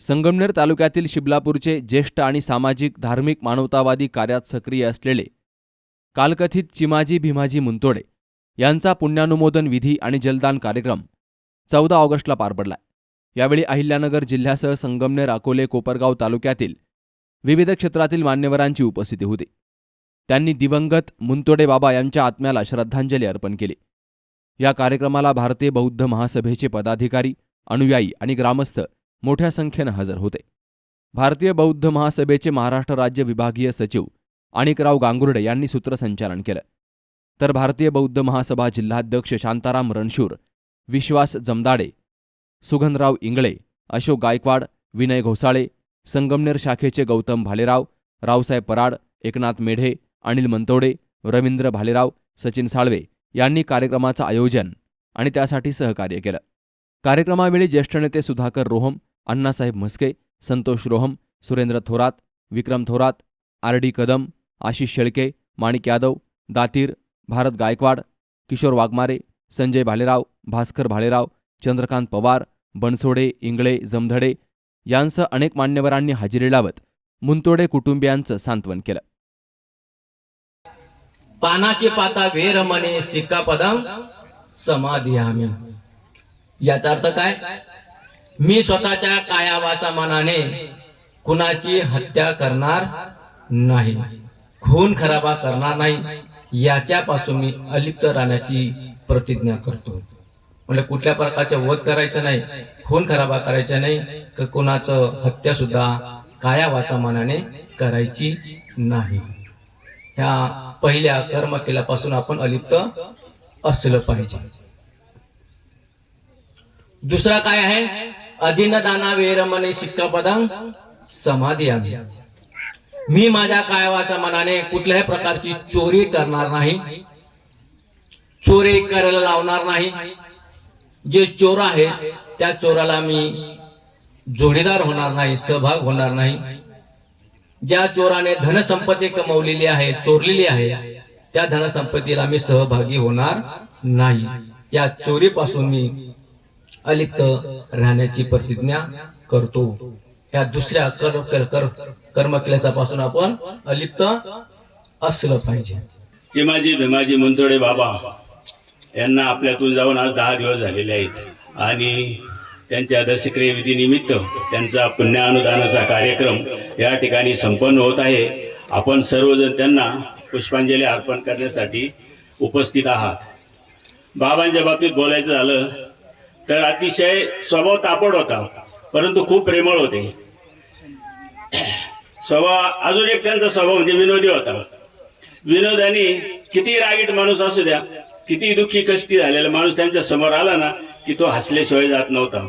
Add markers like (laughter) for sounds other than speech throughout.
संगमनेर तालुक्यातील शिबलापूरचे ज्येष्ठ आणि सामाजिक धार्मिक मानवतावादी कार्यात सक्रिय असलेले कालकथित चिमाजी भीमाजी मुंतोडे यांचा पुण्यानुमोदन विधी आणि जलदान कार्यक्रम चौदा ऑगस्टला पार पडला यावेळी अहिल्यानगर जिल्ह्यासह संगमनेर अकोले कोपरगाव तालुक्यातील विविध क्षेत्रातील मान्यवरांची उपस्थिती होती. त्यांनी दिवंगत मुंतोडे बाबा यांच्या आत्म्याला श्रद्धांजली अर्पण केली. या कार्यक्रमाला भारतीय बौद्ध महासभेचे पदाधिकारी अनुयायी आणि ग्रामस्थ मोठ्या संख्येनं हजर होते. भारतीय बौद्ध महासभेचे महाराष्ट्र राज्य विभागीय सचिव आणिकराव गांगुर्डे यांनी सूत्रसंचालन केलं. तर भारतीय बौद्ध महासभा जिल्हाध्यक्ष शांताराम रणशूर विश्वास जमदाडे सुगंधराव इंगळे अशोक गायकवाड विनय घोसाळे संगमनेर शाखेचे गौतम भालेराव रावसाहेब पराड एकनाथ मेढे अनिल मंतोडे रवींद्र भालेराव सचिन साळवे यांनी कार्यक्रमाचं आयोजन आणि त्यासाठी सहकार्य केलं. कार्यक्रमावेळी ज्येष्ठ नेते सुधाकर रोहम अण्णासाहेब म्हस्के संतोष रोहम सुरेंद्र थोरात विक्रम थोरात आर डी कदम आशिष शेळके माणिक यादव दातीर भारत गायकवाड किशोर वाघमारे संजय भालेराव भास्कर भालेराव चंद्रकांत पवार बनसोडे इंगळे जमधडे यांसह अनेक मान्यवरांनी हजेरी लावत मुंतोडे कुटुंबियांचं सांत्वन केलं. पानाची पाता वेर म्हणे सिक्का पदम समाधी आम्ही. याचा अर्थ काय? मी स्वतःच्या कायावाचा मनाने कुणाची हत्या करणार नाही खून खराबा करणार नाही याच्यापासून मी अलिप्त राहण्याची प्रतिज्ञा करतो. म्हणजे कुठल्या प्रकारचं वध करायचं नाही खून खराबा करायचा नाही तर कुणाचं हत्या सुद्धा कायावाचा मनाने करायची नाही. ह्या पहिल्या कर्म केल्यापासून आपण अलिप्त असलं पाहिजे. दुसरा काय आहे? अधीनदाना वेरमणे शिक्कापदं समाधी आम्ही मी माझ्या कायवाच्या मनाने कुठल्याही प्रकारची चोरी करणार नाही. चोरी करायला लावणार नाही. जे चोर आहेत त्या चोराला मी जोडीदार होणार नाही सहभाग होणार नाही. ज्या चोराने धनसंपत्ती कमवलेली आहे चोरलेली आहे त्या धनसंपत्तीला मी सहभागी होणार नाही. या चोरीपासून मी अलिप्त राहण्याची प्रतिज्ञा करतो. या दुसऱ्या कर कर कर कर्म केल्यापासून आपण अलिप्त असलं पाहिजे. चिमाजी भीमाजी मुंतोडे बाबा यांना आपल्यातून जाऊन आज दहा दिवस झालेले आहेत. आणि त्यांच्या दशक्रिय त्यांचा पुण्यानुदानाचा कार्यक्रम या ठिकाणी संपन्न होत आहे. आपण सर्वजण त्यांना पुष्पांजली अर्पण करण्यासाठी उपस्थित आहात. बाबांच्या बाबतीत बोलायचं झालं तर अतिशय स्वभाव तापड होता परंतु खूप प्रेमळ होते. स्वभाव अजून एक त्यांचा स्वभाव म्हणजे विनोदी होता. विनोदाने किती रागीट माणूस असू द्या किती दुःखी कष्टी झालेला माणूस त्यांच्यासमोर आला ना की तो हसल्याशिवाय जात नव्हता.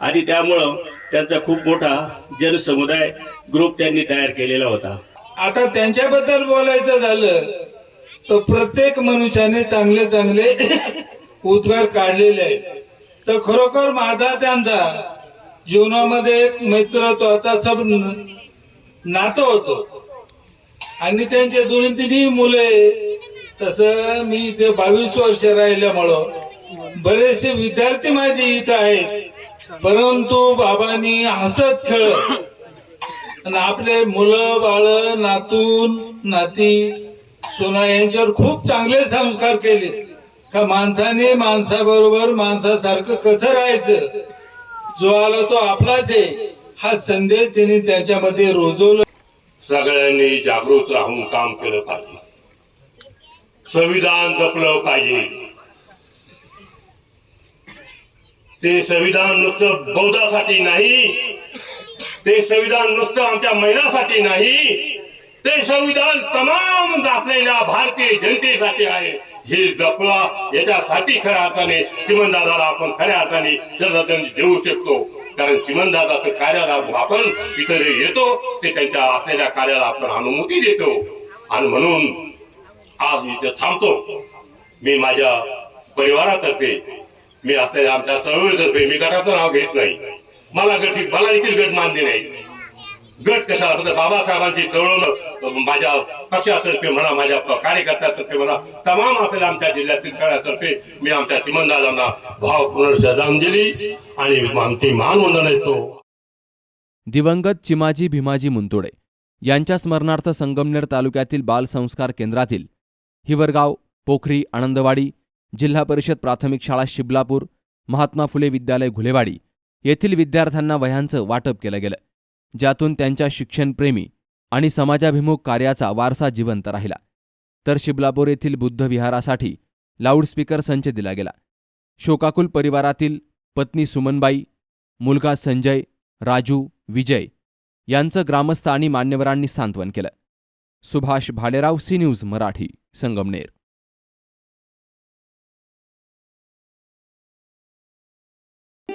आणि त्यामुळं त्यांचा खूप मोठा जनसमुदाय ग्रुप त्यांनी तयार केलेला होता. आता त्यांच्याबद्दल बोलायचं झालं तर प्रत्येक मनुष्याने चांगले चांगले (laughs) उद्गार काढलेले आहेत. तर खरोखर माझा त्यांचा जीवनामध्ये एक मित्रत्वाचा सब नातं होतो. आणि त्यांचे दोन्ही तिन्ही मुले तसं मी इथे बावीस वर्ष राहिल्यामुळं बरेचसे विद्यार्थी माझे इथं आहेत. परंतु बाबांनी हसत खेळत आणि आपले मुलं बाळ नातून नाती सोना यांच्यावर खूप चांगले संस्कार केले का माणसाने माणसाबरोबर माणसासारखं कसं राहायचं? जो आला तो आपलाच आहे. हा संदेश त्यांनी त्याच्यामध्ये रुजवला. सगळ्यांनी जागृत राहून काम केलं पाहिजे. संविधान जपलं पाहिजे. ते संविधान नुसतं बौद्धासाठी नाही. ते संविधान नुसतं आमच्या महिलांसाठी नाही. ते संविधान तमाम दाखलेल्या भारतीय जनतेसाठी आहे. हे जपला याच्यासाठी खऱ्या अर्थाने चिमनदादाला आपण खऱ्या अर्थाने श्रद्धांजली देऊ शकतो. कारण चिमनदादाचं कार्याला आपण इथं जे येतो ते त्यांच्या असलेल्या कार्याला आपण अनुमती देतो. आणि म्हणून आज इथे थांबतो. मी माझ्या परिवारातर्फे मी असलेल्या आमच्या चळवळीतर्फे मी गटाचं नाव घेत नाही. मला गट मला देखील गट मानले नाही. गट कशाला फक्त बाबासाहेबांची चळवळ माझ्या पक्षातर्फे म्हणा माझ्या कार्यकर्त्यातर्फे म्हणा तमाम आपल्याला आमच्या जिल्ह्यातील सगळ्यातर्फे मी आमच्या तिमंदाजांना भाव पुनर्श्रद्धांजली आणि आमची मानवंदना येतो. दिवंगत चिमाजी भीमाजी मुंतोडे यांच्या स्मरणार्थ संगमनेर तालुक्यातील बालसंस्कार केंद्रातील हिवरगाव पोखरी आनंदवाडी जिल्हा परिषद प्राथमिक शाळा शिबलापूर महात्मा फुले विद्यालय घुलेवाडी येथील विद्यार्थ्यांना वह्यांचं वाटप केलं गेलं ज्यातून त्यांच्या शिक्षणप्रेमी आणि समाजाभिमुख कार्याचा वारसा जिवंत राहिला. तर शिबलापूर येथील बुद्ध विहारासाठी लाऊडस्पीकर संच दिला गेला. शोकाकुल परिवारातील पत्नी सुमनबाई मुलगा संजय राजू विजय यांचं ग्रामस्थ आणि मान्यवरांनी सांत्वन केलं. Subhash Bhalerao C news Marathi Sangamner.